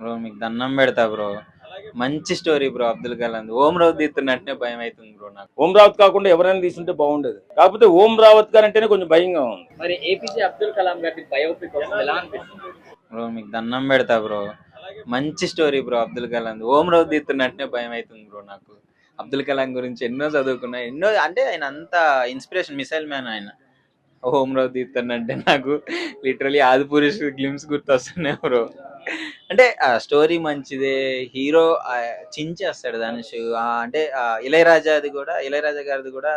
Bro మీకు దండం పెడతా బ్రో. మంచి స్టోరీ బ్రో అబ్దుల్ కలాం ఓం రావు తీస్తున్నట్టే భయం అవుతుంది బ్రో నాకు. ఓం రావత్ కాకుండా ఎవరైనా తీసుంటే బాగుండేది. కాకపోతే ఓం రావత్ గారు అంటేనే కొంచెం భయంగా ఉంది. మరి ఏపీజే అబ్దుల్ కలాం గారి బయోపిక్ వస్తుంది. ఎలా అనిపిస్తుంది? బ్రో మీకు దండం పెడతా బ్రో. మంచి స్టోరీ బ్రో అబ్దుల్ కలాం ఓం రావు తీస్తున్నట్టే భయం అవుతుంది బ్రో నాకు. అబ్దుల్ కలాం గురించి ఎన్నో చదువుకున్నా ఎన్నో అంటే ఆయన అంత ఇన్స్పిరేషన్ మిసైల్ మ్యాన్ ఆయన. ఓం రావు తీస్తున్నంటే నాకు. లిటరలీ ఆది పురుష్ గ్లిమ్స్ గుర్తొస్తున్నాయి బ్రో. అంటే స్టోరీ మంచిదే హీరో చించేస్తాడు ధనుష్. అంటే ఆ, ఇళయరాజాది కూడా ఇళయరాజా గారిది కూడా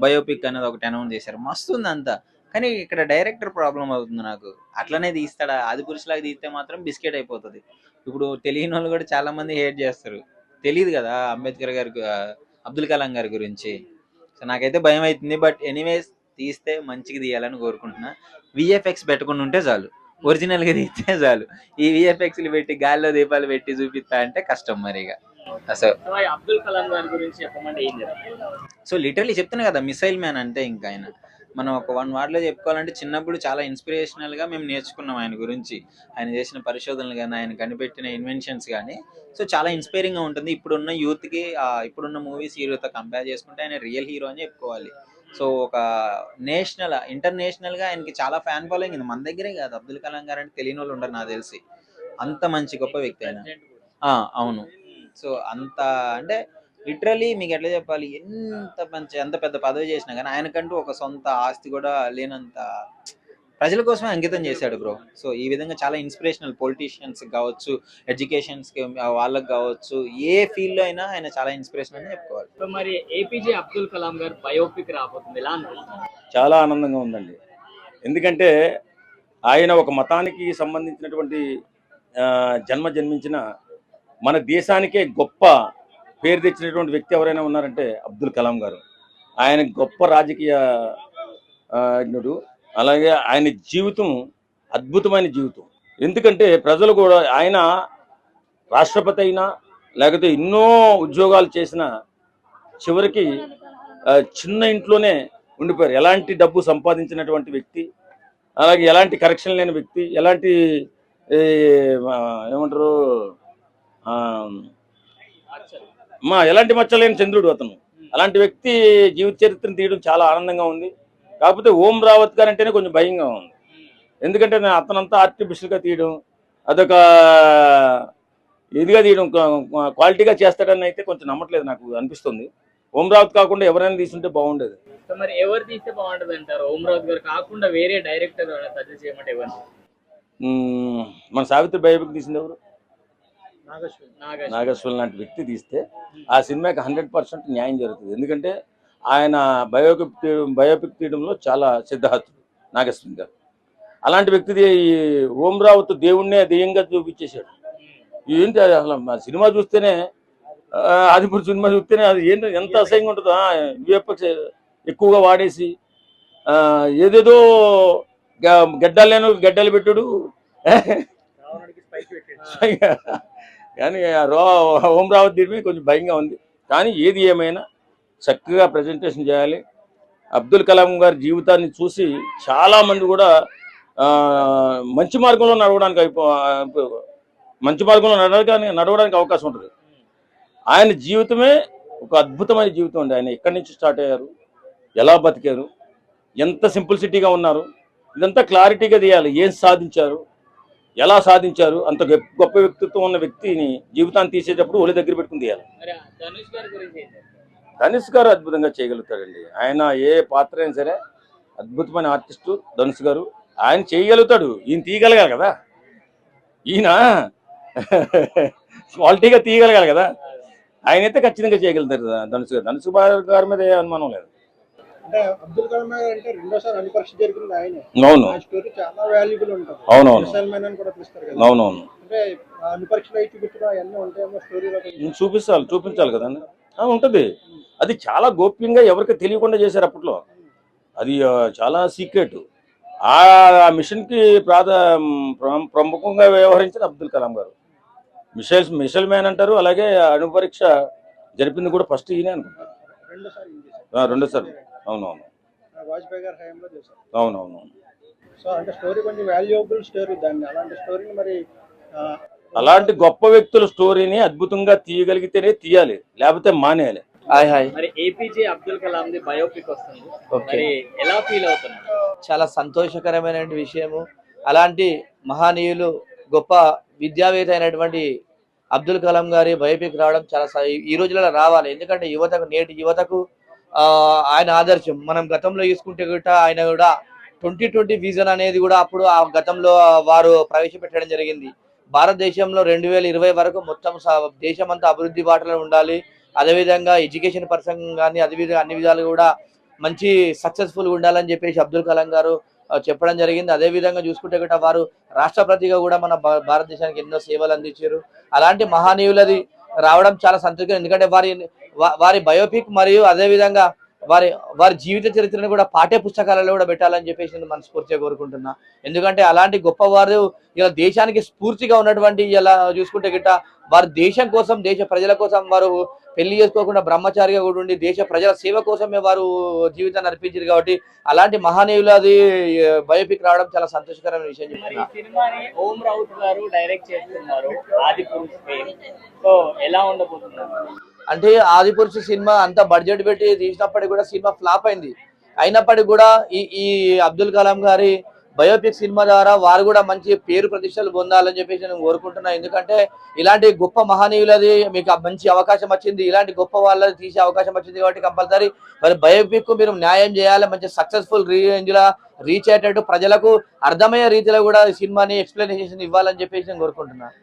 బయోపిక్ అనేది ఒకటి అనౌన్స్ చేశారు. మస్తు ఉంది అంతా కానీ ఇక్కడ డైరెక్టర్ ప్రాబ్లం అవుతుంది నాకు. అట్లనే తీస్తాడా? ఆది పురుషులాగా తీస్తే మాత్రం బిస్కెట్ అయిపోతుంది. ఇప్పుడు తెలియని వాళ్ళు కూడా చాలా మంది హేట్ చేస్తారు. తెలియదు కదా అంబేద్కర్ గారి అబ్దుల్ కలాం గారి గురించి. సో నాకైతే భయం అవుతుంది బట్ ఎనీవేస్ తీస్తే మంచిగా తీయాలని కోరుకుంటున్నా. విఎఫ్ఎక్స్ పెట్టకుండా ఉంటే చాలు. ఒరిజినల్గా తీస్తే చాలు. ఈ విఎఫ్ఎక్స్ పెట్టి గాల్లో దీపాలు పెట్టి చూపిస్తా అంటే కష్టం మరి అసలు అబ్దుల్ కలాం గారి గురించి చెప్పమంటే ఏం చెప్తారు సో లిటరలీ చెప్తున్నా కదా మిసైల్ మ్యాన్ అంటే ఇంకా ఆయన. మనం ఒక వన్లో చెప్పుకోవాలంటే చిన్నప్పుడు చాలా ఇన్స్పిరేషనల్గా మేము నేర్చుకున్నాం ఆయన గురించి. ఆయన చేసిన పరిశోధనలు కానీ ఆయన కనిపెట్టిన ఇన్వెన్షన్స్ కానీ. సో చాలా ఇన్స్పైరింగ్గా ఉంటుంది. ఇప్పుడున్న యూత్కి ఇప్పుడున్న మూవీస్ హీరోతో కంపేర్ చేసుకుంటే ఆయన రియల్ హీరో అని చెప్పుకోవాలి. సో ఒక నేషనల్ ఇంటర్నేషనల్గా ఆయనకి చాలా ఫ్యాన్ ఫాలోయింగ్ ఉంది. మన దగ్గరే కాదు. అబ్దుల్ కలాం గారు అంటే తెలియని వాళ్ళు ఉండరు నాకు తెలిసి. అంత మంచి గొప్ప వ్యక్తి ఆయన. ఆ, అవును. సో అంత అంటే లిటరలీ మీకు ఎట్లా చెప్పాలి? ఎంత మంచి ఎంత పెద్ద పదవి చేసినా కానీ ఆయనకంటూ ఒక సొంత ఆస్తి కూడా లేనంత ప్రజల కోసమే అంకితం చేశాడు బ్రో. సో ఈ విధంగా చాలా ఇన్స్పిరేషనల్ పొలిటీషియన్స్ కావచ్చు ఎడ్యుకేషన్స్ వాళ్ళకి కావచ్చు ఏ ఫీల్డ్లో అయినా ఆయన చాలా ఇన్స్పిరేషన్ అని చెప్పుకోవాలి. సో మరి ఏపీజే అబ్దుల్ కలాం గారి బయోపిక్ రాబోతుంది. ఎలా చాలా ఆనందంగా ఉందండి. ఎందుకంటే ఆయన ఒక మతానికి సంబంధించినటువంటి ఆ, జన్మ జన్మించిన మన దేశానికే గొప్ప పేరు తెచ్చినటువంటి వ్యక్తి ఎవరైనా ఉన్నారంటే అబ్దుల్ కలాం గారు. ఆయన గొప్ప రాజకీయ అలాగే ఆయన జీవితం అద్భుతమైన జీవితం. ఎందుకంటే ప్రజలు కూడా ఆయన రాష్ట్రపతి అయినా లేకపోతే ఎన్నో ఉద్యోగాలు చేసిన చివరికి చిన్న ఇంట్లోనే ఉండిపోయారు. ఎలాంటి డబ్బు సంపాదించినటువంటి వ్యక్తి అలాగే ఎలాంటి కరెక్షన్ లేని వ్యక్తి ఎలాంటి ఏమంటారు మా ఎలాంటి మచ్చలేని చంద్రుడు అతను. అలాంటి వ్యక్తి జీవిత చరిత్రను తీయడం చాలా ఆనందంగా ఉంది. కాకపోతే ఓం రావత్ గారు అంటేనే కొంచెం భయంగా ఉంది. ఎందుకంటే నేను అతనంతా ఆర్టిఫిషియల్గా తీయడం అదొక ఇదిగా తీయడం క్వా- క్వాలిటీగా చేస్తాడని అయితే కొంచెం నమ్మట్లేదు నాకు అనిపిస్తుంది. ఓం రావత్ కాకుండా ఎవరైనా తీసుంటే బాగుండేది. సో మరి ఎవరు తీస్తే బాగుంటది అంటారు? ఓం రావుత్ గారు కాకుండా వేరే డైరెక్టర్ సజెస్ట్ చేయమంటే ఎవరు మన సావిత్రి బయోపిక్ తీసింది ఎవరు? నాగేశ్వర్ నాగేశ్వరం లాంటి వ్యక్తి తీస్తే ఆ సినిమాకి హండ్రెడ్ పర్సెంట్ న్యాయం జరుగుతుంది. ఎందుకంటే ఆయన బయోపిక్ తీయడం బయోపిక్ తీయడంలో చాలా సిద్ధార్థుడు నాగేశ్వరం గారు. అలాంటి వ్యక్తిది ఈ ఓం రావుత్ దేవుణ్ణే దెయ్యంగా చూపించేశాడు. ఏంటి అది అసలు మా సినిమా చూస్తేనే ఆదిపురు సినిమా చూస్తేనే అది ఏంటి ఎంత అసహ్యంగా ఉంటుందో విఎఫ్ఎక్స్ ఎక్కువగా వాడేసి ఏదేదో గడ్డలు లేను గడ్డలు పెట్టుడు. కానీ రో ఓం రావత్ దీని కొంచెం భయంగా ఉంది. కానీ ఏది ఏమైనా చక్కగా ప్రజెంటేషన్ చేయాలి. అబ్దుల్ కలాం గారి జీవితాన్ని చూసి చాలా మంది కూడా మంచి మార్గంలో నడవడానికి అయిపో మంచి మార్గంలో నడవడానికి నడవడానికి అవకాశం ఉంటుంది. ఆయన జీవితమే ఒక అద్భుతమైన జీవితం అండి. ఆయన ఎక్కడి నుంచి స్టార్ట్ అయ్యారు? ఎలా బతికారు? ఎంత సింపుల్సిటీగా ఉన్నారు? ఇదంతా క్లారిటీగా తీయాలి. ఏం సాధించారు? ఎలా సాధించారు? అంత గొప్ప- గొప్ప వ్యక్తిత్వం ఉన్న వ్యక్తిని జీవితాన్ని తీసేటప్పుడు ఒలి దగ్గర పెట్టుకుని తీయాలి. ధనుష్ గారి అద్భుతంగా చేయగలుగుతాడండి. ఆయన ఏ పాత్ర అయినా సరే అద్భుతమైన ఆర్టిస్టు ధనుష్ గారు. ఆయన చేయగలుగుతాడు. ఈయన తీయగలగాలి కదా. ఈయన క్వాలిటీగా తీయగలగాలి కదా. ఆయన అయితే ఖచ్చితంగా చేయగలుగుతారు ధనుష్ గారు. ధనుష్ గారి మీద ఏ అనుమానం లేదు. అవును. అవునవును. చూపించాలి చూపించాలి కదండి. ఉంటుంది. అది చాలా గోప్యంగా ఎవరికి తెలియకుండా చేశారు అప్పట్లో. అది చాలా సీక్రెట్. ఆ మిషన్కి ప్రాధ ప్ర- ప్రముఖంగా వ్యవహరించిన అబ్దుల్ కలాం గారు. మిసైల్ మిసైల్ మ్యాన్ అంటారు అలాగే అణు పరీక్ష జరిపింది కూడా ఫస్ట్ ఈయనే అనుకుంటారు రెండోసారి. అవునవును. అవునవును అలాంటి గొప్ప వ్యక్తుల స్టోరీని అద్భుతంగా తీయగలిగితేనే తీయాలి లేకపోతే మానేయాలి. Hi hi. మరి APJ Abdul Kalam the biopic వస్తుంది. ఓకే. మరి ఎలా ఫీల్ అవుతున్నారు? చాలా సంతోషకరమైన విషయము. అలాంటి మహనీయులు గొప్ప విద్యావేత్త అయినటువంటి అబ్దుల్ కలాం గారి బయోపిక్ రావడం చాలా ఈ రోజులలో రావాలి. ఎందుకంటే యువతకు నేటి యువతకు ఆయన ఆదర్శం. మనం గతంలో చూసుకుంటే కూడా ఆయన కూడా ట్వంటీ ట్వంటీ విజన్ అనేది కూడా అప్పుడు ఆ గతంలో వారు ప్రవేశపెట్టడం జరిగింది. భారతదేశంలో రెండు వేల ఇరవై వరకు మొత్తం స- దేశం అంతా అభివృద్ధి బాటలో ఉండాలి. అదేవిధంగా ఎడ్యుకేషన్ పర్సన్ కానీ అదేవిధంగా అన్ని విధాలు కూడా మంచి సక్సెస్ఫుల్గా ఉండాలని చెప్పేసి అబ్దుల్ కలాం గారు చెప్పడం జరిగింది. అదే విధంగా చూసుకుంటే కూడా వారు రాష్ట్రపతిగా కూడా మన భారతదేశానికి ఎన్నో సేవలు అందించారు. అలాంటి మహానీయులది రావడం చాలా సంతోషం. ఎందుకంటే వారి వారి బయోపిక్ మరియు అదే విధంగా వారి వారి జీవిత చరిత్రను కూడా పాఠ్య పుస్తకాలలో కూడా పెట్టాలని చెప్పేసి నేను మనస్ఫూర్తిగా కోరుకుంటున్నా. ఎందుకంటే అలాంటి గొప్పవారు ఇలా దేశానికి స్ఫూర్తిగా ఉన్నటువంటి ఇలా చూసుకుంటే గిట్ట వారు దేశం కోసం దేశ ప్రజల కోసం వారు పెళ్ళి చేసుకోకుండా బ్రహ్మచారిగా కూడా ఉండి దేశ ప్రజల సేవ కోసమే వారు జీవితాన్ని అర్పించారు కాబట్టి అలాంటి మహనీయులది బయోపిక్ రావడం చాలా సంతోషకరమైన విషయం మరి చెప్తున్నా. ఈ సినిమాని ఓం రౌత్ గారు డైరెక్ట్ చేస్తున్నారు ఆది పురుష్ ఫేమ్. సో ఎలా ఉండబోతున్నారు అంటే ఆదిపురుష సినిమా అంత బడ్జెట్ పెట్టి తీసినప్పటికీ కూడా సినిమా ఫ్లాప్ అయింది. అయినప్పటికీ కూడా ఈ ఈ అబ్దుల్ కలాం గారి బయోపిక్ సినిమా ద్వారా వారు కూడా మంచి పేరు ప్రతిష్టలు పొందాలని చెప్పేసి నేను కోరుకుంటున్నాను ఎందుకంటే ఇలాంటి గొప్ప మహనీయులది మీకు మంచి అవకాశం వచ్చింది. ఇలాంటి గొప్ప వాళ్ళది తీసే అవకాశం వచ్చింది కాబట్టి కంపల్సరీ మరి బయోపిక్ మీరు న్యాయం చేయాలి మంచి సక్సెస్ఫుల్ రేంజ్ లా రీచ్ అయ్యేటట్టు ప్రజలకు అర్థమయ్యే రీతిలో కూడా ఈ సినిమాని ఎక్స్ప్లెనేషన్ ఇవ్వాలని చెప్పేసి నేను కోరుకుంటున్నాను